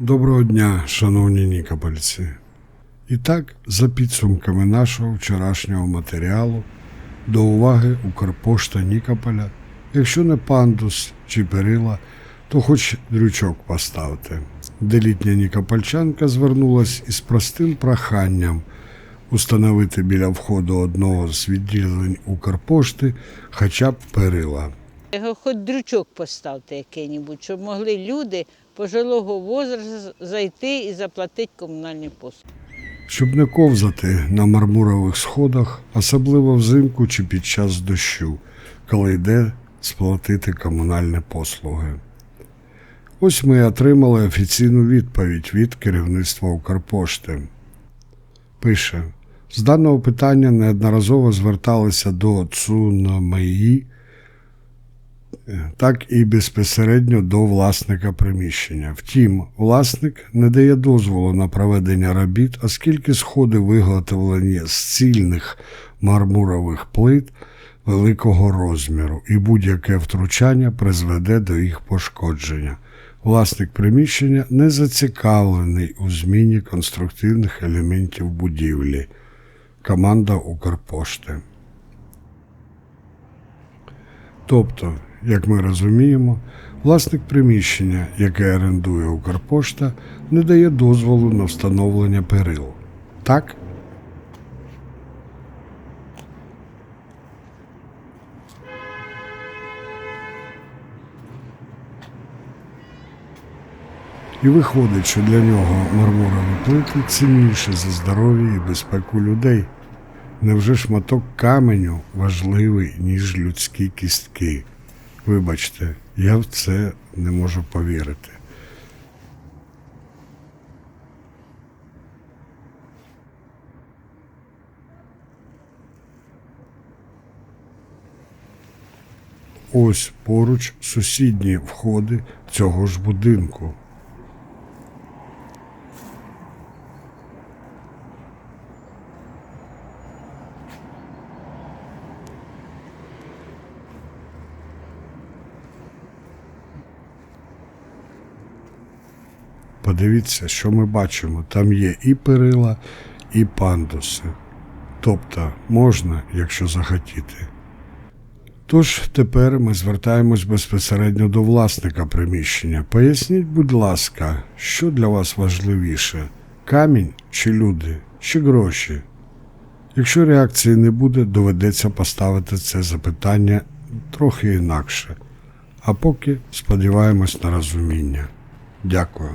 Доброго дня, шановні нікопольці. І так, за підсумками нашого вчорашнього матеріалу, до уваги Укрпошта Нікополя, якщо не пандус чи перила, то хоч дрючок поставте, де літня нікопольчанка звернулась із простим проханням установити біля входу одного з відділень Укрпошти хоча б перила. Хоч дрючок поставте який-небудь, щоб могли люди пожилого возрасту зайти і заплатити комунальні послуги. щоб не ковзати на мармурових сходах, особливо взимку чи під час дощу, коли йде сплатити комунальні послуги. Ось ми отримали офіційну відповідь від керівництва Укрпошти. Пише: з даного питання неодноразово зверталися до Цунамеї, так і безпосередньо до власника приміщення. Втім, власник не дає дозволу на проведення робіт, оскільки сходи виготовлені з цільних мармурових плит великого розміру, і будь-яке втручання призведе до їх пошкодження. Власник приміщення не зацікавлений у зміні конструктивних елементів будівлі. Команда Укрпошти. Тобто, як ми розуміємо, власник приміщення, яке орендує Укрпошта, не дає дозволу на встановлення перил. Так? І виходить, що для нього мармурові плити цінніше за здоров'я і безпеку людей. Невже шматок каменю важливий, ніж людські кістки? Вибачте, я в це не можу повірити. Ось поруч сусідні входи цього ж будинку. Подивіться, що ми бачимо. Там є і перила, і пандуси. Тобто можна, якщо захотіти. Тож тепер ми звертаємось безпосередньо до власника приміщення. Поясніть, будь ласка, що для вас важливіше: камінь чи люди, чи гроші? Якщо реакції не буде, доведеться поставити це запитання трохи інакше. А поки сподіваємось на розуміння. Дякую.